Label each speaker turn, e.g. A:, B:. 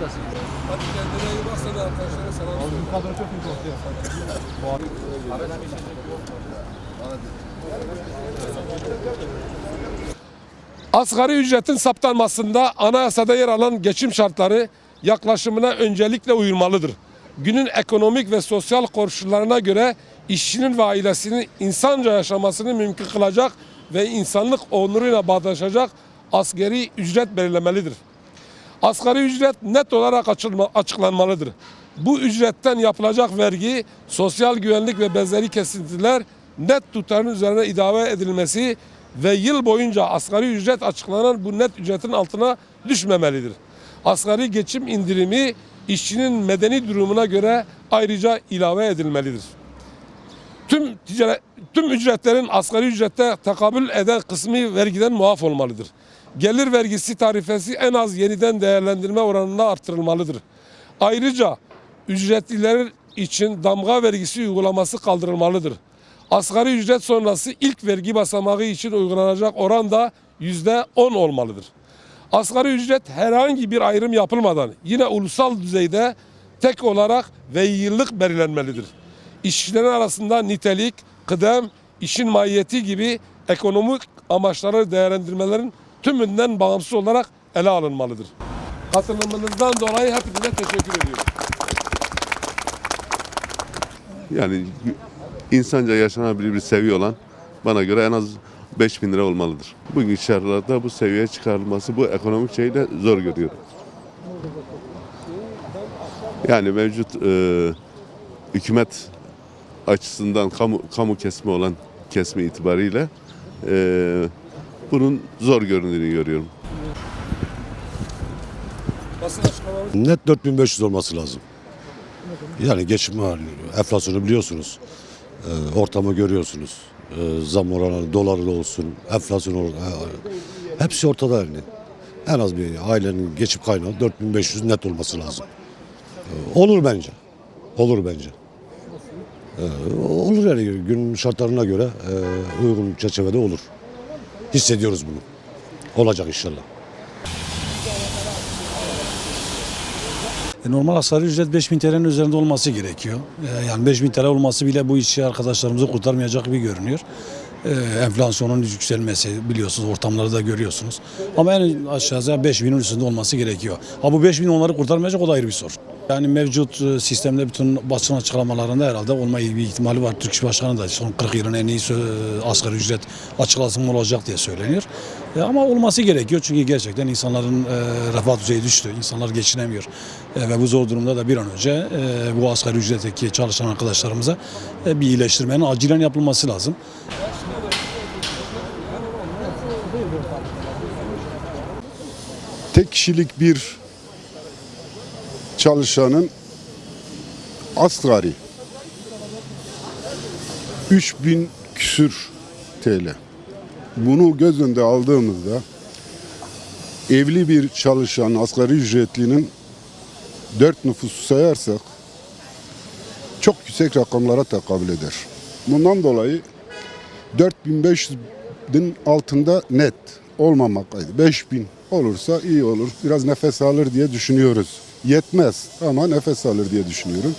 A: etmesin.
B: Hadi kendine iyi bak de arkadaşlara selam söyle.
A: Bu kadar çok iyi korkuyor.
B: Asgari ücretin saptanmasında anayasada yer alan geçim şartları yaklaşımına öncelikle uyulmalıdır. Günün ekonomik ve sosyal koşullarına göre işçinin ve ailesinin insanca yaşamasını mümkün kılacak ve insanlık onuruyla bağdaşacak asgari ücret belirlemelidir. Asgari ücret net olarak açıklanmalıdır. Bu ücretten yapılacak vergi, sosyal güvenlik ve benzeri kesintiler net tutarın üzerine ilave edilmesi ve yıl boyunca asgari ücret açıklanan bu net ücretin altına düşmemelidir. Asgari geçim indirimi işçinin medeni durumuna göre ayrıca ilave edilmelidir. Ticaret, tüm ücretlerin asgari ücrette tekabül eden kısmı vergiden muaf olmalıdır. Gelir vergisi tarifesi en az yeniden değerlendirme oranında artırılmalıdır. Ayrıca ücretliler için damga vergisi uygulaması kaldırılmalıdır. Asgari ücret sonrası ilk vergi basamağı için uygulanacak oran da yüzde on olmalıdır. Asgari ücret herhangi bir ayrım yapılmadan yine ulusal düzeyde tek olarak ve yıllık belirlenmelidir. İşçilerin arasında nitelik, kıdem, işin mahiyeti gibi ekonomik amaçları değerlendirmelerin tümünden bağımsız olarak ele alınmalıdır. Katılımınızdan dolayı hepinize teşekkür ediyorum.
C: Yani insanca yaşanabilir bir seviye olan bana göre en az 5000 lira olmalıdır. Bugün şartlarda bu seviyeye çıkarılması bu ekonomik şeyle zor görüyorum. Yani mevcut e, hükümet açısından kamu, kamu kesme olan kesme itibariyle e, bunun zor göründüğünü görüyorum.
D: Net 4500 olması lazım. Yani geçim hali, enflasyonu biliyorsunuz. Ee, ortamı görüyorsunuz. Ee, zam oranı, dolarlı olsun, enflasyon oranı, e, hepsi ortada yani. En az bir ailenin geçim kaynağı 4500 net olması lazım. Ee, olur bence. Olur bence. Ee, olur yani gün şartlarına göre e, uygun çerçevede olur. Hissediyoruz bunu. Olacak inşallah.
E: E, Normal asgari ücret 5000 TL'nin üzerinde olması gerekiyor. E, Yani 5000 TL olması bile bu işçi arkadaşlarımızı kurtarmayacak gibi görünüyor. Enflasyonun yükselmesi biliyorsunuz ortamları da görüyorsunuz. Ama en aşağıya 5000'in üstünde olması gerekiyor. Ha bu 5000 onları kurtarmayacak o da ayrı bir sorun. Yani mevcut e, sistemde bütün basın açıklamalarında herhalde olma bir ihtimali var. Türk İş Başkanı da son 40 yılın en iyi sö- asgari ücret açıklasın olacak diye söyleniyor. E, ama olması gerekiyor çünkü gerçekten insanların e, refah düzeyi düştü. İnsanlar geçinemiyor. E, ve bu zor durumda da bir an önce e, bu asgari ücretteki çalışan arkadaşlarımıza e, bir iyileştirmenin acilen yapılması lazım.
F: tek kişilik bir çalışanın asgari 3000 küsür TL. Bunu göz önünde aldığımızda evli bir çalışan asgari ücretlinin 4 nüfusu sayarsak çok yüksek rakamlara tekabül eder. Bundan dolayı 4500'in altında net olmamaktaydı. 5000 olursa iyi olur. Biraz nefes alır diye düşünüyoruz. Yetmez ama nefes alır diye düşünüyorum.